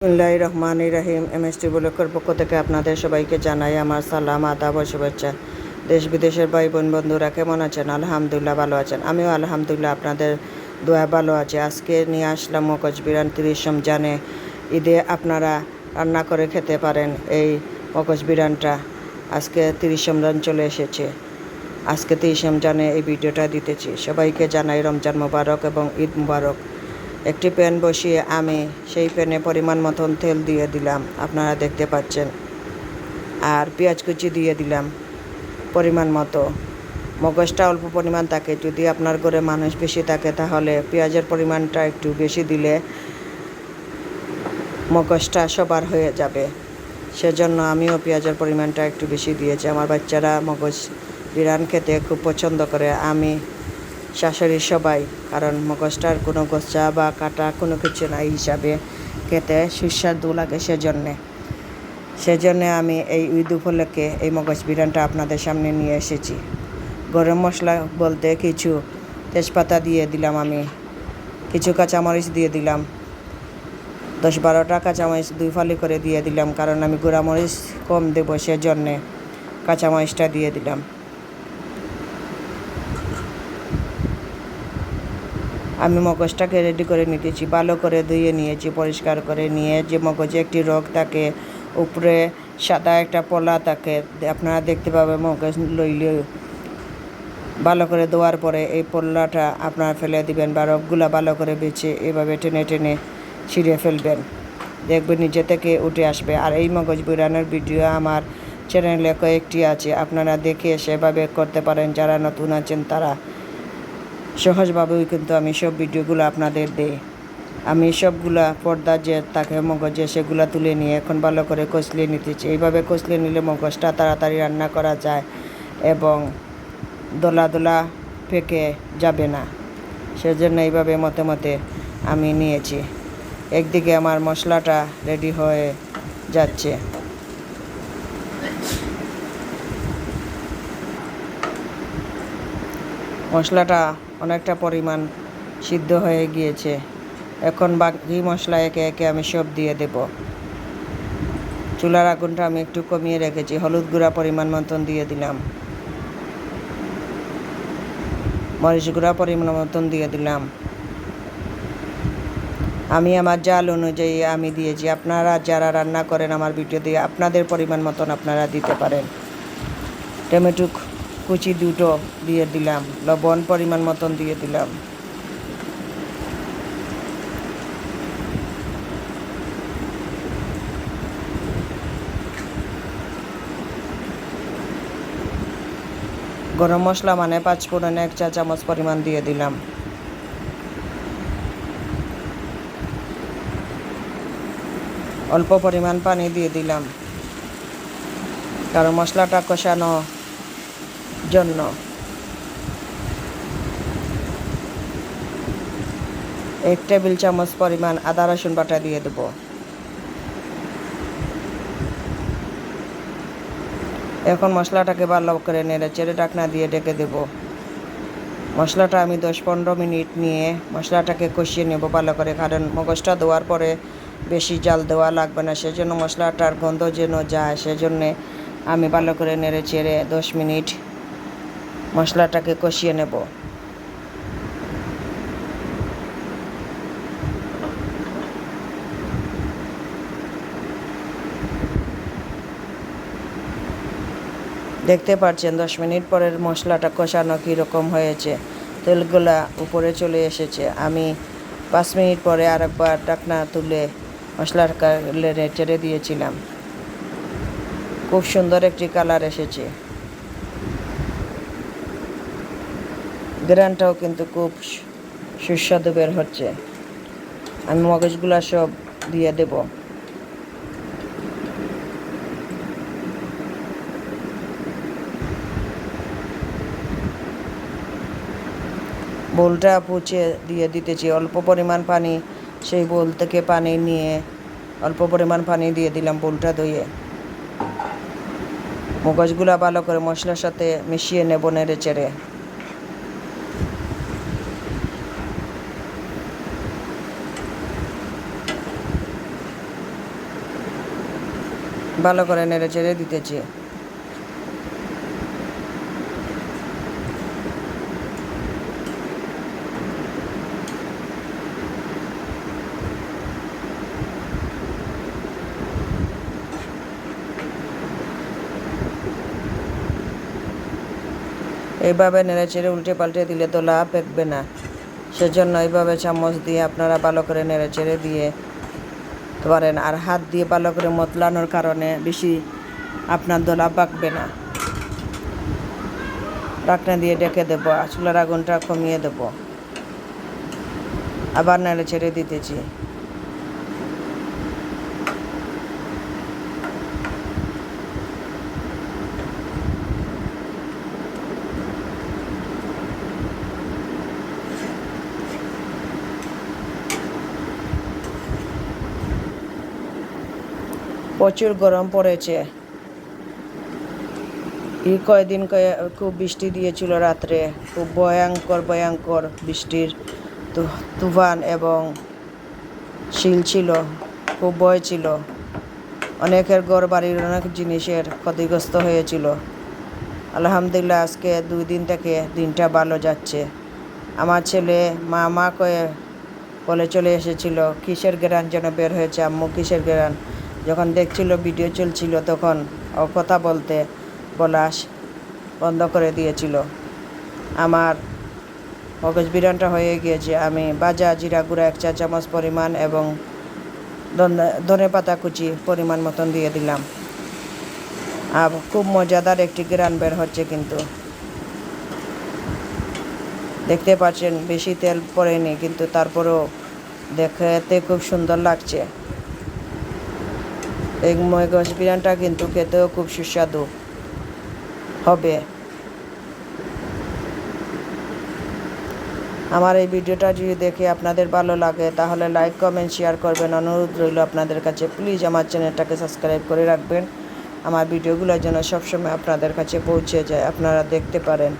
বিসমুল্লাহ রহমান রাহিম এম এস টি ব্লকের পক্ষ থেকে আপনাদের সবাইকে জানাই আমার সালাম, আদাব ও শুভেচ্ছা। দেশ বিদেশের ভাই বোন বন্ধুরা কেমন আছেন? আলহামদুলিল্লাহ ভালো আছেন। আমিও আলহামদুলিল্লাহ আপনাদের দোয়া ভালো আছে। আজকে নিয়ে আসলাম মকজ বিরান তিরিশ জানে। ঈদে আপনারা রান্না করে খেতে পারেন এই মকজ বিরানটা আজকে তিরিশ রমজান চলে এসেছে। আজকে তিরিশ রমজানে এই ভিডিওটা দিতেছি। সবাইকে জানাই রমজান মোবারক এবং ঈদ মুবারক। একটি প্যান বসিয়ে আমি সেই প্যানে পরিমাণ মতন তেল দিয়ে দিলাম, আপনারা দেখতে পাচ্ছেন। আর পেঁয়াজ কুচি দিয়ে দিলাম পরিমাণ মতো। মগজটা অল্প পরিমাণ থাকে, যদি আপনার ঘরে মানুষ বেশি থাকে তাহলে পেঁয়াজের পরিমাণটা একটু বেশি দিলে মগজটা সবার হয়ে যাবে। সেজন্য আমিও পেঁয়াজের পরিমাণটা একটু বেশি দিয়েছি। আমার বাচ্চারা মগজ বিরান খেতে খুব পছন্দ করে। আমি শাশুড়ি সবাই, কারণ মগজটার কোনো গোচ্চা বা কাটা কোনো কিছু নাই হিসাবে খেতে সুস্বাদু লাগে সেজন্যে। সেজন্য আমি এই ঈদ উপলক্ষে এই মগজ বিরিয়ানিটা আপনাদের সামনে নিয়ে এসেছি। গরম মশলা বলতে কিছু তেজপাতা দিয়ে দিলাম আমি, কিছু কাঁচামরিচ দিয়ে দিলাম, দশ বারোটা কাঁচামরিচ দুই ফালি করে দিয়ে দিলাম, কারণ আমি গুঁড়ামরিচ কম দেবো সেজন্যে কাঁচামরিচটা দিয়ে দিলাম। আমি মগজটাকে রেডি করে নিতেছি, ভালো করে ধুয়ে নিয়েছি, পরিষ্কার করে নিয়ে যে মগজে একটি রোগ থাকে, উপরে সাদা একটা পলা থাকে, আপনারা দেখতে পাবেন মগজ লইলে ভালো করে ধোয়ার পরে এই পল্লাটা আপনারা ফেলে দিবেন বা রোগগুলা ভালো করে বেছে এভাবে টেনে টেনে ছিঁড়ে ফেলবেন। দেখবেন নিজে থেকে উঠে আসবে। আর এই মগজ বিরানোর ভিডিও আমার চ্যানেলে কয়েকটি আছে, আপনারা দেখে সেভাবে করতে পারেন, যারা নতুন আছেন তারা। সহজভাবেই কিন্তু আমি সব ভিডিওগুলো আপনাদের দেই। আমি সবগুলা পর্দা যে তাকে মগজে সেগুলো তুলে নিয়ে এখন ভালো করে কষলিয়ে নিতেছি। এইভাবে কষলিয়ে নিলে মগজটা তাড়াতাড়ি রান্না করা যায় এবং দোলা দোলা ফেঁকে যাবে না। সেজন্য এইভাবে মতে মতে আমি নিয়েছি। একদিকে আমার মশলাটা রেডি হয়ে যাচ্ছে। মশলাটা অনেকটা পরিমাণ সিদ্ধ হয়ে গিয়েছে। এখন বাকি মশলা একে একে আমি সব দিয়ে দেব। চুলার আগুনটা আমি একটু কমিয়ে রেখেছি। হলুদ গুঁড়া পরিমাণ মতন দিয়ে দিলাম। মরিচ গুঁড়া পরিমাণ মতন দিয়ে দিলাম। আমি আমার জাল অনুযায়ী আমি দিয়েছি। আপনারা যারা রান্না করেন আমার ভিডিও দিয়ে আপনাদের পরিমাণ মতন আপনারা দিতে পারেন। টমেটো কুচি দুটো দিয়ে দিলাম, লবণ পরিমাণ মতন দিয়ে দিলাম। গরম মশলা মানে পাঁচ ফোড়ন এক চা চামচ পরিমাণ দিয়ে দিলাম। অল্প পরিমাণ পানি দিয়ে দিলাম। কারণ মশলাটা কষানো জন্য। এক টেবিল চামচ পরিমাণ আদা রসুন বাটা দিয়ে দেবো। এখন মশলাটাকে ভালো করে নেড়ে চেড়ে ডাকনা দিয়ে ডেকে দেব। মশলাটা আমি দশ পনেরো মিনিট নিয়ে মশলাটাকে কষিয়ে নেব ভালো করে, কারণ মগজটা দেওয়ার পরে বেশি জাল দেওয়া লাগবে না, সেজন্য মশলাটার গন্ধ যেন যায়, সেজন্যে আমি ভালো করে নেড়ে চেড়ে দশ মিনিট মশলাটাকে কষিয়ে নেব। দেখতে পাচ্ছেন, দশ মিনিট পরের মশলাটা কষানো কীরকম হয়েছে। তেলগুলা উপরে চলে এসেছে। আমি পাঁচ মিনিট পরে আরেকবার ডাকনা তুলে মশলার চেড়ে দিয়েছিলাম। খুব সুন্দর একটি কালার এসেছে। গ্রানটাও কিন্তু খুব সুস্বাদু বের হচ্ছে। আমি মগজগুলা সব দিয়ে দেব। বোলটা পুছে দিয়ে দিতেছি। অল্প পরিমাণ পানি, সেই বোল থেকে পানি নিয়ে অল্প পরিমাণ পানি দিয়ে দিলাম বোলটা ধুয়ে। মগজগুলা ভালো করে মশলার সাথে মিশিয়ে নেব নেড়ে চেড়ে ভালো করে নেড়ে চেড়ে দিতেছি। এইভাবে নেড়ে চেড়ে উল্টে পাল্টে দিলে তো লাভ পেকবে না। সেজন্য এইভাবে চামচ দিয়ে আপনারা ভালো করে নেড়ে চেড়ে দিয়ে পারেন আর হাত দিয়ে ভালো করে মতলানোর কারণে বেশি আপনার দোলা পাকবে না। ডাকনা দিয়ে ডেকে দেবো চুলার আগুনটা কমিয়ে দেবো। আবার নাহলে ছেড়ে দিতেছি। প্রচুর গরম পড়েছে। এই কয়দিন কয়ে খুব বৃষ্টি দিয়েছিল রাত্রে, খুব ভয়ঙ্কর ভয়ঙ্কর বৃষ্টির তুফান এবং শিল ছিল, খুব ভয় ছিল। অনেকের ঘর বাড়ির অনেক জিনিসের ক্ষতিগ্রস্ত হয়েছিল। আলহামদুলিল্লাহ, আজকে দুই দিন থেকে দিনটা ভালো যাচ্ছে। আমার ছেলে মা মা কয়ে বলে চলে এসেছিল, কিসের গ্রান যেন বের হয়েছে, আম্মু কিসের গ্রান? যখন দেখছিল, ভিডিও চলছিল, তখন ও কথা বলতে বলা বন্ধ করে দিয়েছিল। আমার মগজ বিরানটা হয়ে গিয়েছে। আমি বাজা, জিরা গুঁড়া, এক চা চামচ পরিমাণ এবং ধনে পাতা কুচি পরিমাণ মতন দিয়ে দিলাম। আর খুব মজাদার একটি গ্রান বের হচ্ছে কিন্তু। দেখতে পাচ্ছেন, বেশি তেল পড়েনি, কিন্তু তারপরেও দেখতে খুব সুন্দর লাগছে। এই মগজ বিরিয়ানিটা কিন্তু খেতেও খুব সুস্বাদু। হবে। আমার এই ভিডিওটা যদি দেখে আপনাদের ভালো লাগে, তাহলে লাইক, কমেন্ট, শেয়ার করবেন। অনুরোধ রইল আপনাদের কাছে। প্লিজ আমার চ্যানেলটাকে সাবস্ক্রাইব করে রাখবেন। আমার ভিডিওগুলো যেন সবসময় আপনাদের কাছে পৌঁছে যায়, আপনারা দেখতে পারেন।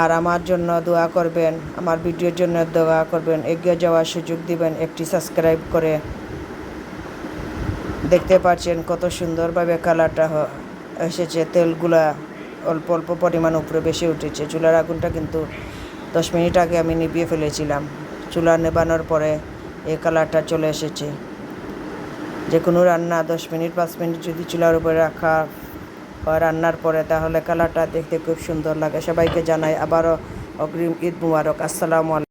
আর আমার জন্য দোয়া করবেন, আমার ভিডিওর জন্য দোয়া করবেন। এগিয়ে যাওয়ার সুযোগ দিবেন একটি সাবস্ক্রাইব করে। দেখতে পাচ্ছেন কত সুন্দরভাবে কালারটা এসেছে। তেলগুলা অল্প অল্প পরিমাণ উপরে বেশি উঠেছে। চুলার আগুনটা কিন্তু দশ মিনিট আগে আমি নিভিয়ে ফেলেছিলাম। চুলা নেবানোর পরে এই কালারটা চলে এসেছে। যে কোনো রান্না দশ মিনিট, পাঁচ মিনিট যদি চুলার উপরে রাখা হয় রান্নার পরে, তাহলে কালারটা দেখতে খুব সুন্দর লাগে। সবাইকে জানাই আবারও অগ্রিম ঈদ মুবারক। আসসালামু আলাইকুম।